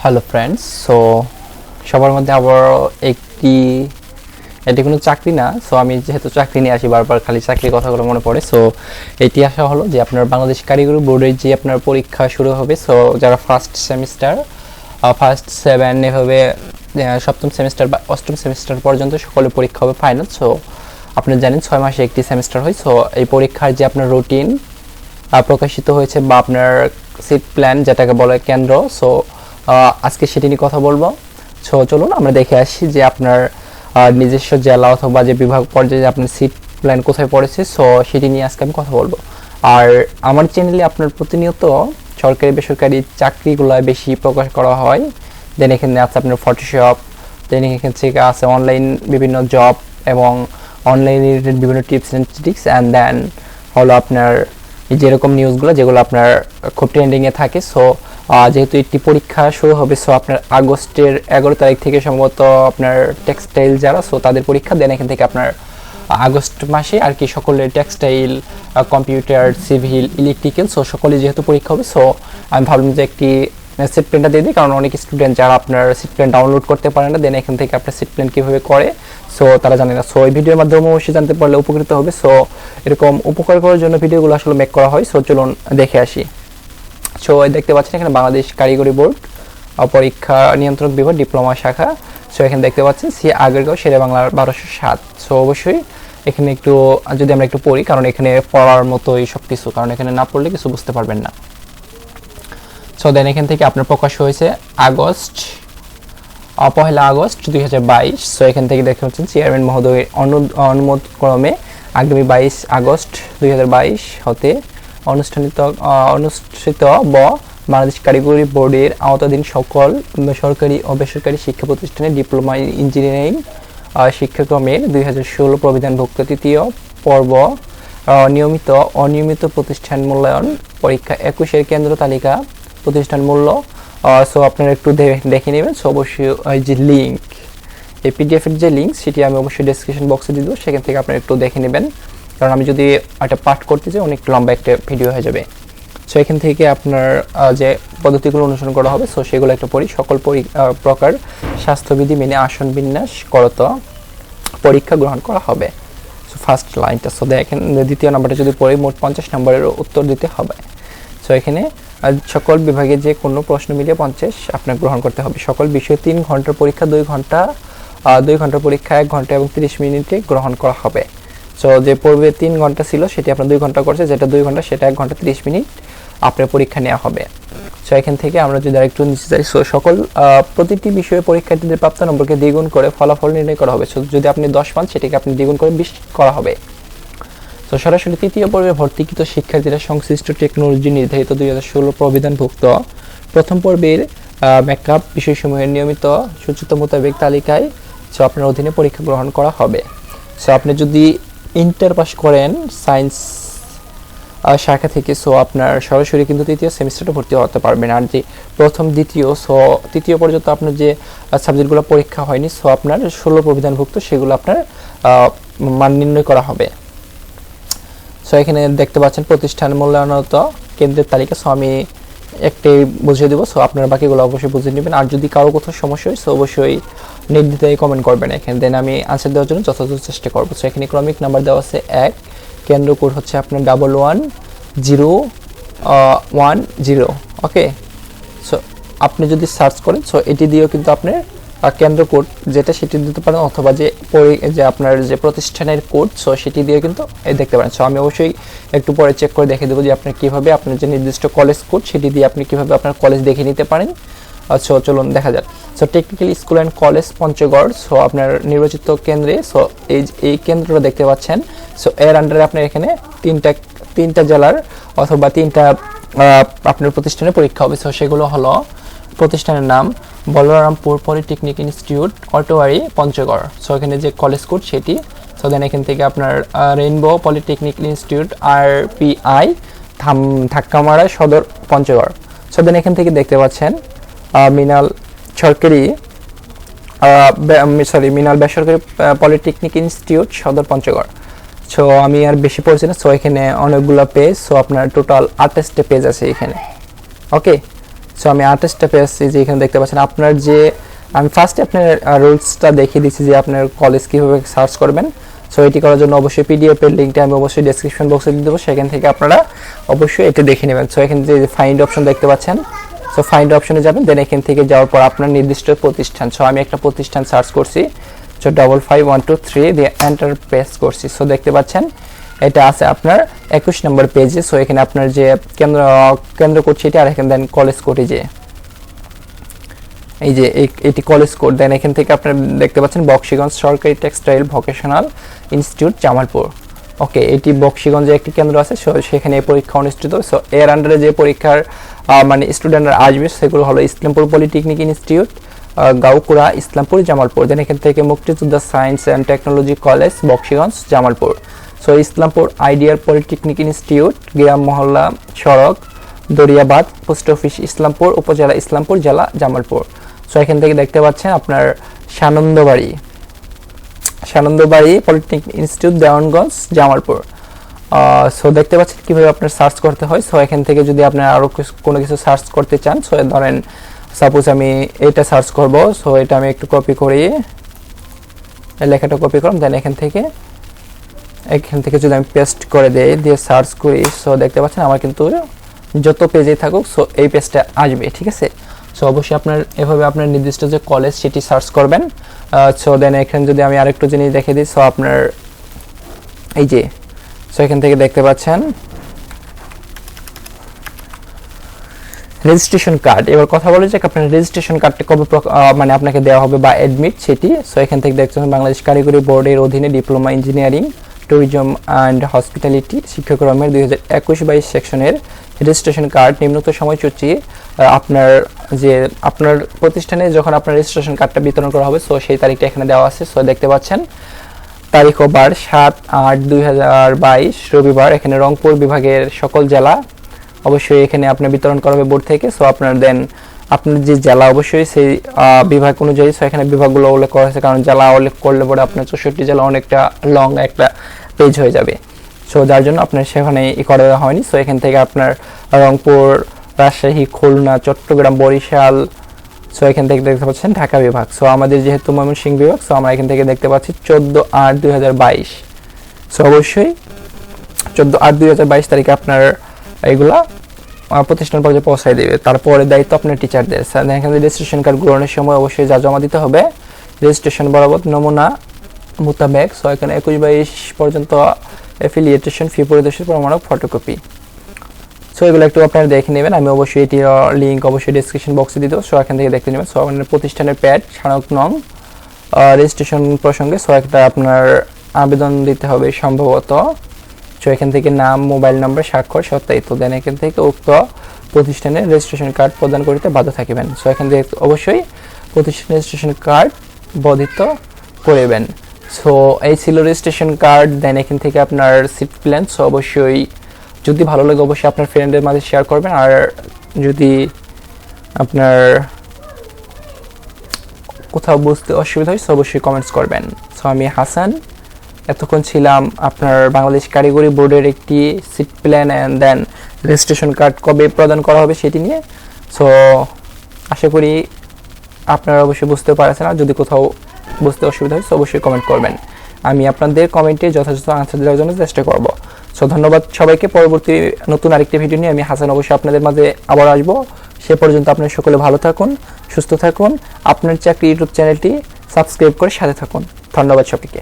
Hello friends so সবার মধ্যে আবার একটি, এটি কোনো চাকরি না। সো আমি যেহেতু চাকরি নিয়ে আসি, বারবার খালি চাকরির কথাগুলো মনে পড়ে। সো এটি আসা হলো যে আপনার বাংলাদেশ কারিগরি বোর্ডের যে আপনার পরীক্ষা শুরু হবে সো যারা ফার্স্ট সেমিস্টার ফার্স্ট সেভেন এভাবে সপ্তম সেমিস্টার বা অষ্টম সেমিস্টার পর্যন্ত সকলে পরীক্ষা হবে ফাইনাল সো আপনারা জানেন ছয় মাসে একটি সেমিস্টার হয়। সো এই পরীক্ষার যে আপনার রুটিন প্রকাশিত হয়েছে বা আপনার সিট প্ল্যান যেটাকে বলে কেন্দ্র সো আজকে সেটি নিয়ে কথা বলব। সো চলুন আমরা দেখে আসি যে আপনার নিজস্ব জেলা অথবা যে বিভাগ পর্যায়ে আপনার সিট প্ল্যান কোথায় পড়েছে। সো সেটি নিয়ে আজকে আমি কথা বলব। আর আমার চ্যানেলে আপনার প্রতিনিয়ত সরকারি, বেসরকারি চাকরিগুলো বেশি প্রকাশ করা হয়। দেন এখানে আছে আপনার ফটোশপ দেন এখান থেকে আছে অনলাইন বিভিন্ন জব এবং অনলাইনের বিভিন্ন tips and tricks and then হলো আপনার যেরকম নিউজগুলো যেগুলো আপনার খুব ট্রেন্ডিংয়ে থাকে। সো যেহেতু একটি পরীক্ষা শুরু হবে সো আপনার আগস্টের এগারো তারিখ থেকে সম্ভবত আপনার টেক্সটাইল যারা সো তাদের পরীক্ষা দেন এখান থেকে আপনার আগস্ট মাসে আর কি সকলের textile computer civil electrical so সকলে যেহেতু পরীক্ষা হবে সো আমি ভাবলাম যে একটি সিট প্ল্যানটা দিয়ে দিই, কারণ অনেক স্টুডেন্ট যারা আপনার সিট প্ল্যান ডাউনলোড করতে পারে না দেন এখান থেকে আপনার সিট প্ল্যান কীভাবে করে সো তারা জানে না। সো এই ভিডিওর মাধ্যমে অবশ্যই জানতে পারলে উপকৃত হবে সো এরকম উপকার করার জন্য ভিডিওগুলো আসলে মেক করা হয় সো চলুন দেখে আসি। সো দেখতে পাচ্ছেন এখানে বাংলাদেশ কারিগরি বোর্ড আহ, পরীক্ষা নিয়ন্ত্রক বিভাগ ডিপ্লোমা শাখা। সো এখানে দেখতে পাচ্ছেন সি আগেরগাঁও শেরে বাংলার বারোশো সাত। সো অবশ্যই এখানে একটু যদি আমরা একটু পড়ি কারণ এখানে পড়ার মতোই সব কিছু কারণ এখানে না পড়লে কিছু বুঝতে পারবেন না। সো দেন এখান থেকে আপনার প্রকাশ হয়েছে আগস্ট পহেলা আগস্ট দুই হাজার বাইশ। সো এখান থেকে দেখতে পাচ্ছেন চেয়ারম্যান মহোদয়ের অনু- অনুমোদ ক্রমে আগামী বাইশ আগস্ট দুই হাজার বাইশ হতে অনুষ্ঠানিত অনুষ্ঠিত ব বাংলাদেশ কারিগরি বোর্ডের আওতাধীন সকল সরকারি ও বেসরকারি শিক্ষা প্রতিষ্ঠানে ডিপ্লোমা ইন ইঞ্জিনিয়ারিং শিক্ষাক্রমের দুই হাজার ষোলো প্রবিধানভুক্ত তৃতীয় পর্ব নিয়মিত অনিয়মিত প্রতিষ্ঠান মূল্যায়ন, পরীক্ষা একুশের কেন্দ্র তালিকা, প্রতিষ্ঠান মূল্য সো আপনারা একটু দেখে নেবেন সো অবশ্যই ওই যে লিঙ্ক এই পিডিএফ এর যে লিঙ্ক সেটি আমি অবশ্যই ডেসক্রিপশন বক্সে দিয়ে দেবো, সেখান থেকে আপনারা একটু দেখে নেবেন। কারণ আমি যদি একটা পাঠ করতে চাই অনেক লম্বা একটা ভিডিও হয়ে যাবে। সো এখান থেকে আপনার যে পদ্ধতিগুলো অনুসরণ করা হবে সো সেগুলো একটা পড়ি সকল পরি- প্রকার স্বাস্থ্যবিধি মেনে আসন বিন্যাস করত পরীক্ষা গ্রহণ করা হবে। সো ফার্স্ট লাইনটা সো দেখেন, দ্বিতীয় নাম্বারটা যদি পড়ি, মোট পঞ্চাশ নম্বরের উত্তর দিতে হবে। সো এখানে সকল বিভাগে যে কোনো প্রশ্ন মিলিয়ে পঞ্চাশ আপনার গ্রহণ করতে হবে। সকল বিষয়ে তিন ঘণ্টার পরীক্ষা, দুই ঘণ্টা দুই ঘণ্টার পরীক্ষা, এক ঘণ্টা এবং তিরিশ মিনিটে গ্রহণ করা হবে। সো যে পূর্বে তিন ঘণ্টা ছিল, সেটি আপনার দুই ঘণ্টা করছে, যেটা দুই ঘণ্টা, সেটা এক ঘণ্টা তিরিশ মিনিট আপনার পরীক্ষা নেওয়া হবে। সো এখান থেকে আমরা যদি আরেকটু নিচে যাই সো সকল প্রতিটি বিষয়ে পরীক্ষার্থীদের প্রাপ্ত নম্বরকে দ্বিগুণ করে ফলাফল নির্ণয় করা হবে। সো যদি আপনি দশ পান, সেটিকে আপনি দ্বিগুণ করে বিশ করা হবে। তো সরাসরি তৃতীয় পর্বে ভর্তিকৃত শিক্ষার্থীরা সংশ্লিষ্ট টেকনোলজি নির্ধারিত দুই হাজার ষোলো প্রবিধানভুক্ত। প্রথম পর্বের মেকআপ বিষয়সমূহের নিয়মিত সূচিত মোতাবেক তালিকায় সো আপনার অধীনে পরীক্ষা গ্রহণ করা হবে। সো আপনি যদি ইন্টার পাস করেন সায়েন্স শাখা থেকে সো আপনার সরাসরি কিন্তু তৃতীয় সেমিস্টারে ভর্তি হতে পারবেন। আর যে প্রথম, দ্বিতীয় সো তৃতীয় পর্যন্ত আপনার যে সাবজেক্টগুলো পরীক্ষা হয়নি সো আপনার ষোলো প্রবিধানভুক্ত, সেগুলো আপনার মান নির্ণয় করা হবে। সো এখানে দেখতে পাচ্ছেন প্রতিষ্ঠান মূল্যায়নত কেন্দ্রের তালিকা সো আমি একটি বুঝিয়ে দেবো সো আপনারা বাকিগুলো অবশ্যই বুঝে নেবেন। আর যদি কারও কোথাও সমস্যা হয় সো অবশ্যই নির্দ্বিধায় কমেন্ট করবেন এখানে। দেন আমি আনসার দেওয়ার জন্য যথাযথ চেষ্টা করব। সো এখানে ক্রমিক নাম্বার দেওয়া আছে এক। কেন্দ্র কোড হচ্ছে আপনার double one zero one zero okay so আপনি যদি সার্চ করেন সো এটি দিয়েও কিন্তু আপনি আহ, কেন্দ্র কোড যেটা সেটি দিতে পারেন অথবা যে যে আপনার যে প্রতিষ্ঠানের কোড সো সেটি দিয়ে কিন্তু দেখতে পারেন। সো আমি অবশ্যই একটু পরে চেক করে দেখে দেবো যে আপনার কীভাবে আপনার যে নির্দিষ্ট কলেজ কোড সেটি দিয়ে আপনি কীভাবে আপনার কলেজ দেখে নিতে পারেন। আচ্ছা চলুন দেখা যাক। So technical school and college Panchagarh so আপনার নির্বাচিত কেন্দ্রে সো এই এই কেন্দ্রটা দেখতে পাচ্ছেন। সো এর আন্ডারে আপনার এখানে তিনটা তিনটা জেলার অথবা তিনটা আপনার প্রতিষ্ঠানে পরীক্ষা হবে। সো সেগুলো হলো প্রতিষ্ঠানের নাম Balarampur polytechnic institute, Atwari, Panchagarh. So এখানে যে কলেজ কোড সেটি সো দেন এখান থেকে আপনার রেইনবো পলিটেকনিক ইনস্টিটিউট আর পি আই থাম, ধাক্কামারা সদর পঞ্চগড়। সো দেন এখান থেকে দেখতে পাচ্ছেন মিনাল সরকারি সরি মিনাল বেসরকারি পলিটেকনিক ইনস্টিটিউট, সদর পঞ্চগড়। সো আমি আর বেশি পড়ছি না সো এখানে অনেকগুলো পেজ সো আপনার টোটাল আঠাশটা পেজ আছে এখানে। ওকে সো আমি আঠাশটা পেয়েছি যে এখানে দেখতে পাচ্ছেন। আপনার যে, আমি ফার্স্টে আপনার রুলসটা দেখিয়ে দিচ্ছি যে আপনার কলেজ কীভাবে সার্চ করবেন। সো এটি করার জন্য অবশ্যই পিডিএফ এর লিঙ্কটা আমি অবশ্যই ডেসক্রিপশন বক্সে দিয়ে দেবো। সেখান থেকে আপনারা অবশ্যই এটা দেখে নেবেন। সো এখানে যে ফাইন্ড অপশন দেখতে পাচ্ছেন সো ফাইন্ড অপশনে যাবেন দেন এখান থেকে যাওয়ার পর আপনার নির্দিষ্ট প্রতিষ্ঠান সো আমি একটা প্রতিষ্ঠান সার্চ করছি so double five one two three দিয়ে এন্টার প্রেস করছি। সো দেখতে পাচ্ছেন, এটা আছে আপনার একুশ নম্বর পেজে সো এখানে আপনার যে কেন্দ্র কেন্দ্র কোড সেটি, আর এখানে দেন কলেজ কোডে যে, এই যে এটি কলেজ কোড দেন এখান থেকে আপনার দেখতে পাচ্ছেন, বক্সিগঞ্জ সরকারি textile vocational institute Jamalpur. Okay এটি বক্সিগঞ্জে একটি কেন্দ্র আছে সেখানে এই পরীক্ষা অনুষ্ঠিত। সো এর আন্ডারে যে পরীক্ষার মানে স্টুডেন্টরা আসবে, সেগুলো হলো Islampur polytechnic institute Gaukura, Islampur, Jamalpur. Then এখান থেকে Muktijoddha science and technology college Bakshiganj, Jamalpur. So Islampur আইডিয়ার পলিটেকনিক ইনস্টিটিউট গ্রাম মহল্লা, সড়ক দরিয়াবাদ পোস্ট অফিস ইসলামপুর, উপজেলা ইসলামপুর, জেলা জামালপুর। সো এখান থেকে দেখতে পাচ্ছেন আপনার Sanandabari. Sanandabari polytechnic institute, Dewanganj, Jamalpur. So দেখতে পাচ্ছেন কীভাবে আপনার সার্চ করতে হয়। সো এখান থেকে যদি আপনার আরও কোনো কিছু সার্চ করতে চান সো ধরেন সাপোজ আমি এটা সার্চ করব। সো এটা আমি একটু কপি করি। লেখাটা কপি করলাম দেন এখান থেকে এখান থেকে যদি আমি পেস্ট করে দেই, দিয়ে সার্চ করি সো দেখতে পাচ্ছেন আমার কিন্তু যত পেজে থাকুক সো এই পেজটা আসবে, ঠিক আছে? সো অবশ্যই আপনার, এভাবে আপনার নির্দিষ্ট যে কলেজ সেটি সার্চ করবেন। সো দেন এখানে যদি আমি আরেকটু জিনিস দেখে দিই সো আপনার, এই যে সো এখান থেকে দেখতে পাচ্ছেন। রেজিস্ট্রেশন কার্ড এবার কথা বলে যে আপনার রেজিস্ট্রেশন কার্ডটা কবে মানে আপনাকে দেওয়া হবে বা অ্যাডমিট সেটি। সো এখান থেকে দেখছেন বাংলাদেশ কারিগরি বোর্ডের অধীনে diploma engineering tourism and hospitality শিক্ষাক্রমের দুই হাজার একুশ বাইশ সেকশনের রেজিস্ট্রেশন কার্ড নিম্নত সময়সূচি আপনার যে আপনার প্রতিষ্ঠানে যখন আপনার রেজিস্ট্রেশন কার্ডটা বিতরণ করা হবে সো সেই তারিখটা এখানে দেওয়া আছে। সো দেখতে পাচ্ছেন, তারিখ বার সাত আট দুই হাজার বাইশ, রবিবার এখানে রংপুর বিভাগের সকল জেলা অবশ্যই এখানে আপনার বিতরণ করা হবে বোর্ড থেকে। সো আপনার দেন আপনার যে জেলা অবশ্যই সেই বিভাগ অনুযায়ী সো এখানে বিভাগগুলো উল্লেখ করা হয়েছে কারণ জেলা উল্লেখ করলে পরে আপনার চৌষট্টি জেলা অনেকটা লং একটা পেজ হয়ে যাবে। সো যার জন্য আপনার সেখানে ই করা হয়নি। সো এখান থেকে আপনার রংপুর রাজশাহী খুলনা চট্টগ্রাম বরিশাল সো এখান থেকে দেখতে পাচ্ছেন ঢাকা বিভাগ। সো আমাদের যেহেতু ময়মনসিংহ বিভাগ সো আমরা এখান থেকে দেখতে পাচ্ছি চোদ্দ আট দুই হাজার বাইশ। সো অবশ্যই চোদ্দ আট দুই হাজার বাইশ তারিখে আপনার এইগুলা আহ, প্রতিষ্ঠান পর্যায়ে পৌঁছায় দেবে। তারপরে দায়িত্ব আপনার টিচারদের এখানে রেজিস্ট্রেশন কার্ড গ্রহণের সময় অবশ্যই যা জমা দিতে হবে। রেজিস্ট্রেশন বরাবর নমুনা মোতাবেক সো এখানে একুশ বাইশ পর্যন্ত অ্যাফিলিয়েটেশন ফি পরিদর্শন প্রমাণক ফটোকপি সো এগুলো একটু আপনারা দেখে নেবেন। আমি অবশ্যই এটির লিঙ্ক অবশ্যই ডিসক্রিপশন বক্সে দেবো। সো এখান থেকে দেখতে নেবেন। সো আপনার প্রতিষ্ঠানের প্যাড স্মারক নং রেজিস্ট্রেশন প্রসঙ্গে সো একটা আপনার আবেদন দিতে হবে সম্ভবত। সো এখান থেকে নাম মোবাইল নাম্বার স্বাক্ষর সত্যায়িত দেন। এখান থেকে উক্ত প্রতিষ্ঠানের রেজিস্ট্রেশন কার্ড প্রদান করিতে বাধ্য থাকিবেন। সো এখান থেকে অবশ্যই প্রতিষ্ঠান রেজিস্ট্রেশন কার্ড বর্ধিত করিবেন। সো এই ছিল রেজিস্ট্রেশন কার্ড দেন এখান থেকে আপনার সিট প্ল্যান সো অবশ্যই যদি ভালো লাগে, অবশ্যই আপনার ফ্রেন্ডের মাঝে শেয়ার করবেন। আর যদি আপনার কোথাও বুঝতে অসুবিধা হয় সো অবশ্যই কমেন্টস করবেন। সো আমি হাসান। এতক্ষণ ছিলাম আপনার বাংলাদেশ কারিগরি বোর্ডের একটি seat plan and then registration card কবে প্রদান করা হবে সেটি নিয়ে। সো আশা করি আপনারা অবশ্যই বুঝতে পারছেন আর যদি কোথাও বুঝতে অসুবিধা হয় সো অবশ্যই কমেন্ট করবেন। আমি আপনাদের কমেন্টে যথাযথ আনসার দেওয়ার জন্য চেষ্টা করব। সো ধন্যবাদ সবাইকে। পরবর্তী নতুন আরেকটি ভিডিও নিয়ে আমি হাসান অবশ্যই আপনাদের মাঝে আবার আসব। সে পর্যন্ত আপনারা সকলে ভালো থাকুন, সুস্থ থাকুন। আপনার চাকরি ইউটিউব চ্যানেলটি সাবস্ক্রাইব করে সাথে থাকুন। ধন্যবাদ সবাইকে।